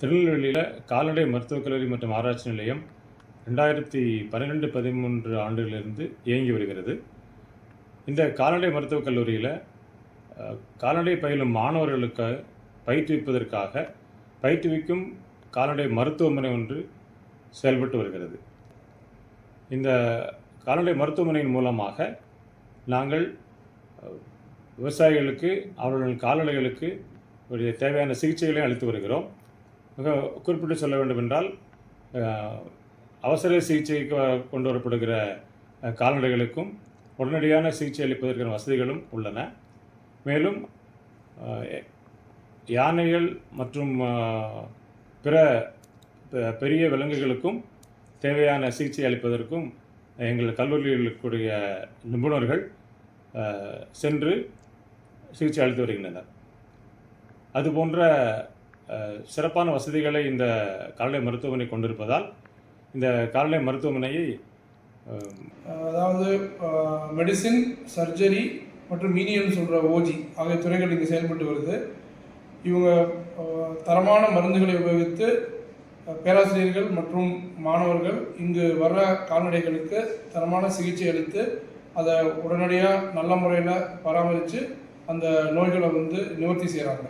திருநெல்வேலியில் கால்நடை மருத்துவக் கல்லூரி மற்றும் ஆராய்ச்சி நிலையம் ரெண்டாயிரத்தி பன்னிரெண்டு பதிமூன்று ஆண்டுகளிலிருந்து இயங்கி வருகிறது. இந்த கால்நடை மருத்துவக் கல்லூரியில் கால்நடை பயிலும் மாணவர்களுக்கு பயிற்றுவிப்பதற்காக பயிற்றுவிக்கும் கால்நடை மருத்துவமனை ஒன்று செயல்பட்டு வருகிறது. இந்த கால்நடை மருத்துவமனையின் மூலமாக நாங்கள் விவசாயிகளுக்கு அவர்கள் கால்நடைகளுக்கு தேவையான சிகிச்சைகளை அளித்து வருகிறோம். குறிப்பிட்டு சொல்ல வேண்டும் என்றால் அவசர சிகிச்சைக்கு கொண்டு வரப்படுகிற கால்நடைகளுக்கும் உடனடியான சிகிச்சை அளிப்பதற்கான வசதிகளும் உள்ளன. மேலும் யானைகள் மற்றும் பிற பெரிய விலங்குகளுக்கும் தேவையான சிகிச்சை அளிப்பதற்கும் எங்கள் கல்லூரியில் இருக்கக்கூடிய நிபுணர்கள் சென்று சிகிச்சை அளித்து வருகின்றனர். அதுபோன்ற சிறப்பான வசதிகளை இந்த கால்நடை மருத்துவமனை கொண்டிருப்பதால் இந்த கால்நடை மருத்துவமனையை அதாவது மெடிசின் சர்ஜரி மற்றும் மீனியல் சொல்கிற ஓஜி ஆகிய துறைகள் இங்கே செயல்பட்டு வருது. இவங்க தரமான மருந்துகளை உபயோகித்து பேராசிரியர்கள் மற்றும் மாணவர்கள் இங்கு வர்ற கால்நடைகளுக்கு தரமான சிகிச்சை அளித்து அதை உடனடியாக நல்ல முறையில் பராமரித்து அந்த நோய்களை வந்து நிவர்த்தி செய்கிறாங்க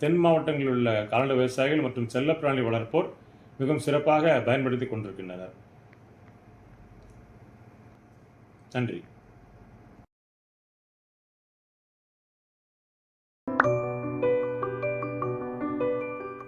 தென் மாவட்டங்களில் உள்ள கால்நடை விவசாயிகள் மற்றும் செல்லப்பிராணி வளர்ப்போர் மிகவும் சிறப்பாக பயன்படுத்தி கொண்டிருக்கின்றனர். நன்றி.